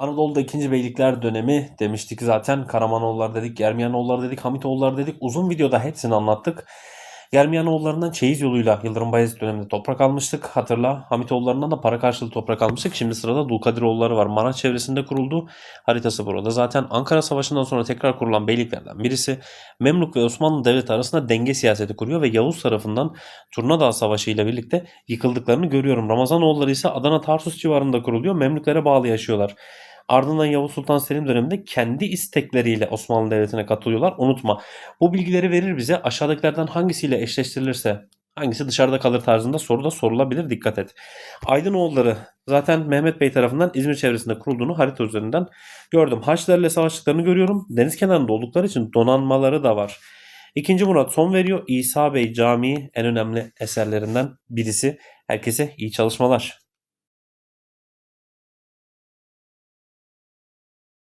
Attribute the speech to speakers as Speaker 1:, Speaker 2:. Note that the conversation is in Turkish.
Speaker 1: Anadolu'da ikinci beylikler dönemi demiştik zaten. Karamanoğulları dedik, Germiyanoğulları dedik, Hamitoğulları dedik. Uzun videoda hepsini anlattık. Germiyanoğullarından çeyiz yoluyla Yıldırım Bayezid döneminde toprak almıştık. Hatırla Hamitoğullarından da para karşılığı toprak almıştık. Şimdi sırada Dulkadiroğulları var. Maraş çevresinde kuruldu. Haritası burada. Zaten Ankara Savaşı'ndan sonra tekrar kurulan beyliklerden birisi. Memluk ve Osmanlı Devleti arasında denge siyaseti kuruyor ve Yavuz tarafından Turnadağ Savaşı ile birlikte yıkıldıklarını görüyorum. Ramazanoğulları ise Adana Tarsus civarında kuruluyor. Memlüklere bağlı yaşıyorlar. Ardından Yavuz Sultan Selim döneminde kendi istekleriyle Osmanlı Devleti'ne katılıyorlar. Unutma. Bu bilgileri verir bize. Aşağıdakilerden hangisiyle eşleştirilirse hangisi dışarıda kalır tarzında soru da sorulabilir. Dikkat et. Aydınoğulları zaten Mehmet Bey tarafından İzmir çevresinde kurulduğunu harita üzerinden gördüm. Haçlılarla savaştıklarını görüyorum. Deniz kenarında oldukları için donanmaları da var. İkinci Murat son veriyor. İsa Bey Camii en önemli eserlerinden birisi. Herkese iyi çalışmalar.